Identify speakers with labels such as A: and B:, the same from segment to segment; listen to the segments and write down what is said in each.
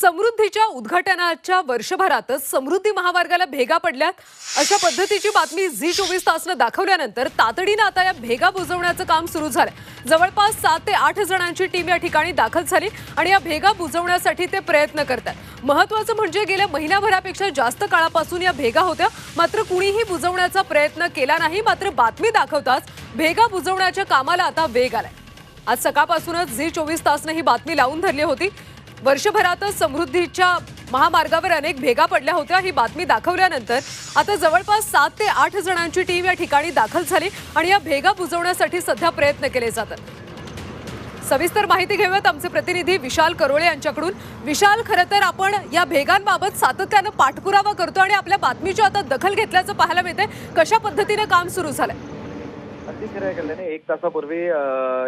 A: समृद्धीच्या उद्घाटनाच्या वर्षभरातच समृद्धी महामार्गाला भेगा पडल्यात. अशा पद्धतीची बातमी झी चोवीस तासनं दाखवल्यानंतर तातडीनं आता या भेगा बुजवण्याचं काम सुरू झालंय. जवळपास सात ते आठ जणांची टीम या ठिकाणी दाखल झाली आणि या भेगा बुजवण्यासाठी ते प्रयत्न करतात. महत्वाचं म्हणजे गेल्या महिनाभरापेक्षा जास्त काळापासून या भेगा होत्या. मात्र कुणीही बुजवण्याचा प्रयत्न केला नाही मात्र बातमी दाखवताच भेगा बुजवण्याच्या कामाला आता वेग आलाय. आज सकाळपासूनच झी चोवीस तासनं ही बातमी लावून धरली होती. वर्षभरातच समृद्धीच्या महामार्गावर अनेक भेगा पडल्या होत्या ही बातमी दाखवल्यानंतर आता जवळपास सात ते आठ जणांची टीम या ठिकाणी दाखल झाली आणि या भेगा बुजवण्यासाठी सध्या प्रयत्न केले जातात. सविस्तर माहिती घेऊयात आमचे प्रतिनिधी विशाल करोळे यांच्याकडून. विशाल खरं तर आपण या भेगांबाबत सातत्यानं पाठपुरावा करतो आणि आपल्या बातमीची आता दखल घेतल्याचं पाहायला मिळते कशा पद्धतीनं काम सुरू झालंय?
B: अगदी खरं आहे कल्याणी. एक तासापूर्वी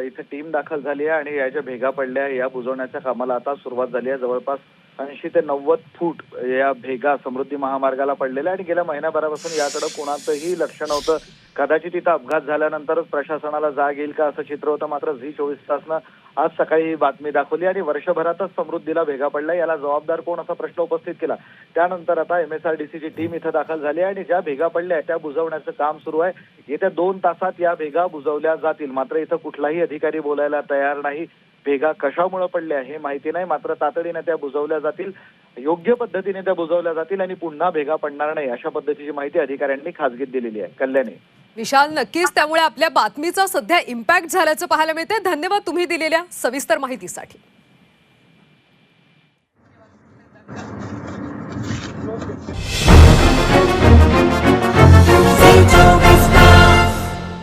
B: इथे टीम दाखल झाली आहे आणि याच्या भेगा पडल्या या बुजवण्याच्या कामाला आता सुरुवात झाली आहे. जवळपास ऐंशी ते नव्वद फूट या भेगा समृद्धी महामार्गाला पडलेल्या आणि गेल्या महिन्याभरापासून याकडे कोणाचंही लक्ष नव्हतं. कदाचित इथं अपघात झाल्यानंतरच प्रशासनाला जाग येईल का असं चित्र होतं. मात्र झी चोवीस तासनं आज सकाळी ही बातमी दाखवली आणि वर्षभरातच समृद्धीला भेगा पडला याला जबाबदार कोण असा प्रश्न उपस्थित केला? त्यानंतर आता एम एस आर डी सीची टीम इथं दाखल झाली आहे आणि ज्या भेगा पडल्या त्या बुजवण्याचं काम सुरू आहे. येत्या दोन तासात या भेगा बुजवल्या जातील. मात्र इथं कुठलाही अधिकारी बोलायला तयार नाही. भेगा कशामुळे पडल्या हे माहिती नाही मात्र तातडीने त्या बुजवल्या जातील योग्य पद्धतीने त्या बुजवल्या जातील आणि पुन्हा भेगा पडणार नाही अशा पद्धतीची माहिती अधिकाऱ्यांनी खासगीत दिलेली आहे. कल्याणी.
A: विशाल नक्कीच त्यामुळे आपल्या बातमीचा सध्या इम्पॅक्ट झाल्याचं पाहायला मिळते धन्यवाद तुम्ही दिलेल्या सविस्तर माहितीसाठी.